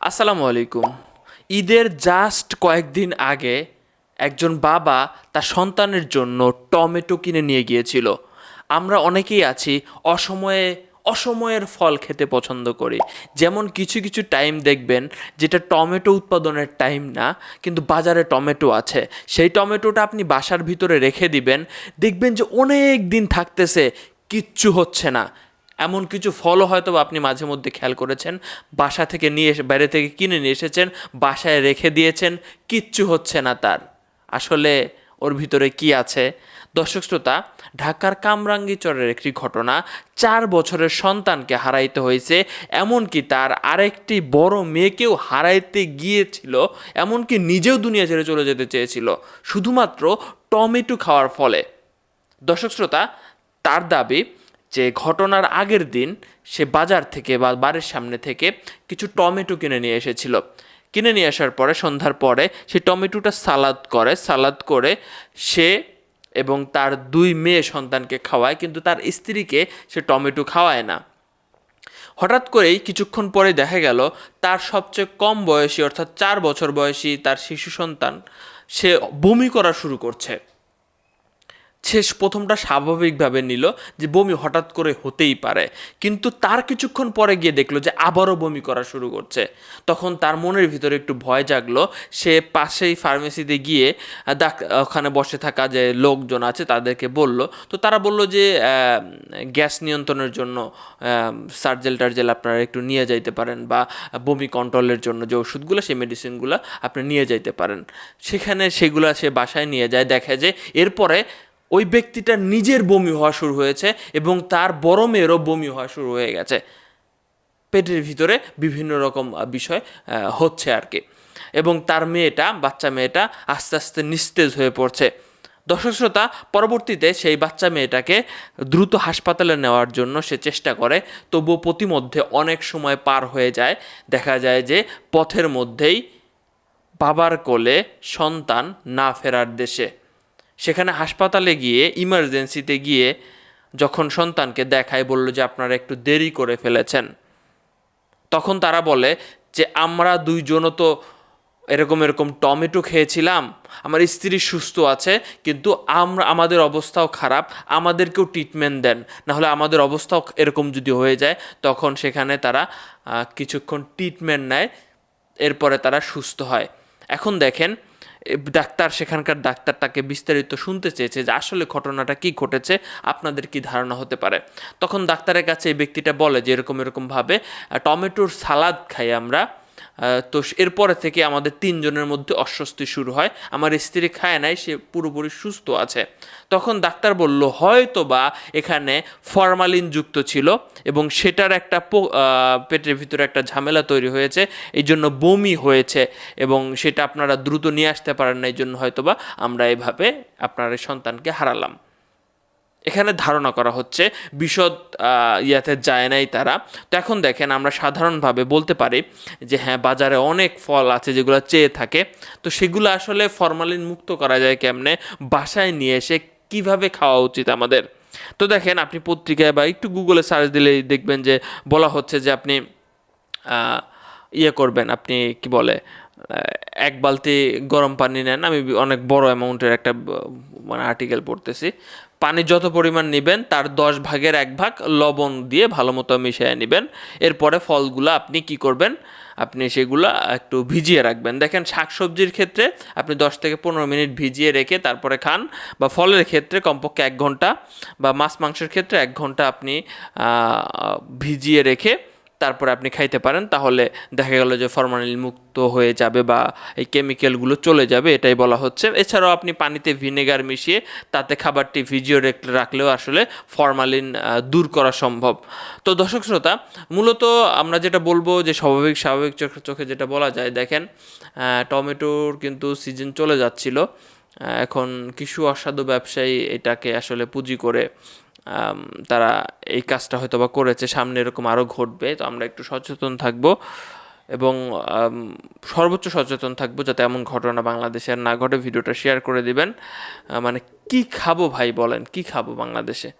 আসসালামু আলাইকুম। ঈদের জাস্ট কয়েকদিন আগে একজন বাবা তার সন্তানের জন্য টমেটো কিনে নিয়ে গিয়েছিল। আমরা অনেকেই আছি, অসময়ে, অসময়ের ফল খেতে পছন্দ করি। যেমন কিছু কিছু টাইম দেখবেন যেটা টমেটো উৎপাদনের টাইম না, কিন্তু বাজারে টমেটো আছে। সেই টমেটোটা আপনি বাসার ভিতরে রেখে দিবেন। দেখবেন যে অনেক দিন থাকতেছে, কিচ্ছু হচ্ছে না। এমন কিছু ফলও হয়তো আপনি মাঝে মধ্যে খেয়াল করেছেন। বাসা থেকে নিয়ে এসে, বাইরে থেকে কিনে নিয়ে এসেছেন, বাসায় রেখে দিয়েছেন, কিচ্ছু হচ্ছে না তার। আসলে ওর ভিতরে কি আছে? দর্শক শ্রোতা, ঢাকার কামরাঙ্গীচরের একটি ঘটনা চার বছরের সন্তানকে হারাইতে হয়েছে। এমনকি তার আরেকটি বড় মেয়েকেও হারাইতে গিয়েছিল, এমনকি নিজেও দুনিয়া ছেড়ে চলে যেতে চেয়েছিল, শুধুমাত্র টমেটো খাওয়ার ফলে। দর্শক শ্রোতা, তার দাবি যে ঘটনার আগের দিন সে বাজার থেকে বা বাড়ির সামনে থেকে কিছু টমেটো কিনে নিয়ে এসেছিল। কিনে নিয়ে আসার পরে, সন্ধ্যার পরে সে টমেটোটা সালাদ করে সালাদ করে সে এবং তার দুই মেয়ে সন্তানকে খাওয়ায়, কিন্তু তার স্ত্রীকে সে টমেটো খাওয়ায় না। হঠাৎ করেই কিছুক্ষণ পরে দেখা গেল, তার সবচেয়ে কম বয়সী, অর্থাৎ চার বছর বয়সী তার শিশু সন্তান সে বমি করা শুরু করছে। সে প্রথমটা স্বাভাবিকভাবে নিল যে বমি হঠাৎ করে হতেই পারে। কিন্তু তার কিছুক্ষণ পরে গিয়ে দেখল যে আবারও বমি করা শুরু করছে। তখন তার মনের ভিতরে একটু ভয় জাগলো। সে পাশেই ফার্মেসিতে গিয়ে ওখানে বসে থাকা যে লোকজন আছে তাদেরকে বলল। তো তারা বলল যে গ্যাস নিয়ন্ত্রণের জন্য সার্জেল টার্জেল আপনারা একটু নিয়ে যাইতে পারেন বা বমি কন্ট্রোলের জন্য যে ওষুধগুলো, সেই মেডিসিনগুলো আপনি নিয়ে যাইতে পারেন। সেখানে সেগুলো সে বাসায় নিয়ে যায়, দেখে যে এরপরে ওই ব্যক্তিটার নিজের বমি হওয়া শুরু হয়েছে এবং তার বড় মেয়েরও বমি হওয়া শুরু হয়ে গেছে। পেটের ভিতরে বিভিন্ন রকম বিষয় হচ্ছে আর কি। এবং তার মেয়েটা, বাচ্চা মেয়েটা আস্তে আস্তে নিস্তেজ হয়ে পড়ছে। দর্শক শ্রোতা, পরবর্তীতে সেই বাচ্চা মেয়েটাকে দ্রুত হাসপাতালে নেওয়ার জন্য সে চেষ্টা করে, তবুও প্রতিমধ্যে অনেক সময় পার হয়ে যায়। দেখা যায় যে পথের মধ্যেই বাবার কোলে সন্তান না ফেরার দেশে সেখানে হাসপাতালে গিয়ে ইমার্জেন্সিতে গিয়ে যখন সন্তানকে দেখায়, বলল যে আপনারা একটু দেরি করে ফেলেছেন। তখন তারা বলে যে, আমরা দুইজনও তো এরকম এরকম টমেটো খেয়েছিলাম, আমার স্ত্রী সুস্থ আছে, কিন্তু আমরা, আমাদের অবস্থাও খারাপ, আমাদেরকেও ট্রিটমেন্ট দেন। নাহলে আমাদের অবস্থাও এরকম যদি হয়ে যায়, তখন সেখানে তারা কিছুক্ষণ ট্রিটমেন্ট নেয়, এরপরে তারা সুস্থ হয়। এখন দেখেন ডাক্তার সেখানকার ডাক্তার তাকে বিস্তারিত শুনতে চেয়েছে যে আসলে ঘটনাটা কি ঘটেছে, আপনাদের কি ধারণা হতে পারে? তখন ডাক্তারের কাছে এই ব্যক্তিটা বলে যে এরকম এরকমভাবে টমেটোর সালাদ খাই আমরা। তো এরপরে থেকে আমাদের তিনজনের মধ্যে অস্বস্তি শুরু হয়। আমার স্ত্রী খায় নাই, সে পুরোপুরি সুস্থ আছে। তখন ডাক্তার বলল হয়তো বা এখানে ফরমালিন যুক্ত ছিল এবং সেটার একটা পেটের ভিতরে একটা ঝামেলা তৈরি হয়েছে, এই জন্য বমি হয়েছে এবং সেটা আপনারা দ্রুত নিয়ে আসতে পারেন না, এই জন্য হয়তো বা আমরা এভাবে আপনার সন্তানকে হারালাম। এখানে ধারণা করা হচ্ছে বিশদ ইয়াতে যায় নাই তারা। তো এখন দেখেন আমরা সাধারণভাবে বলতে পারি যে হ্যাঁ বাজারে অনেক ফল আছে যেগুলো চেয়ে থাকে। তো সেগুলো আসলে ফরমালিন মুক্ত করা যায় কেমনে? বাসায় নিয়ে এসে কীভাবে খাওয়া উচিত আমাদের? তো দেখেন আপনি পত্রিকায় বা একটু গুগলে সার্চ দিলেই দেখবেন যে বলা হচ্ছে যে আপনি ইয়ে করবেন, আপনি কি বলে এক বালতি গরম পানি নেন। আমি অনেক বড় অ্যামাউন্টের একটা মানে আর্টিকেল পড়তেছি। পানি যত পরিমাণ নেবেন, তার দশ ভাগের এক ভাগ লবণ দিয়ে ভালো মতো মিশিয়ে নেবেন। এরপরে ফলগুলো আপনি কি করবেন? আপনি সেগুলো একটু ভিজিয়ে রাখবেন। দেখেন, শাকসবজির ক্ষেত্রে আপনি দশ থেকে পনেরো মিনিট ভিজিয়ে রেখে তারপরে খান বা ফলের ক্ষেত্রে কমপক্ষে এক ঘণ্টা বা মাছ মাংসের ক্ষেত্রে এক ঘণ্টা আপনি ভিজিয়ে রেখে তারপরে আপনি খাইতে পারেন, তাহলে দেখা গেল যে ফরমালিন মুক্ত হয়ে যাবে বা এই কেমিক্যালগুলো চলে যাবে, এটাই বলা হচ্ছে। এছাড়াও আপনি পানিতে ভিনেগার মিশিয়ে তাতে খাবারটি ভিজিও রেখ- রাখলেও আসলে ফরমালিন দূর করা সম্ভব। তো দর্শক শ্রোতা, মূলত আমরা যেটা বলব যে স্বাভাবিক স্বাভাবিক চোখে চোখে যেটা বলা যায়, দেখেন টমেটোর কিন্তু সিজন চলে যাচ্ছিল। এখন কিছু অসাধু ব্যবসায়ী এটাকে আসলে পুঁজি করে তারা এই কাজটা হয়তো বা করেছে, সামনে এরকম আরও ঘটবে, তো আমরা একটু সচেতন থাকব এবং সর্বোচ্চ সচেতন থাকব যাতে এমন ঘটনা বাংলাদেশে আর না ঘটে। ভিডিওটা শেয়ার করে দিবেন। মানে কি খাব ভাই বলেন, কি খাব বাংলাদেশে?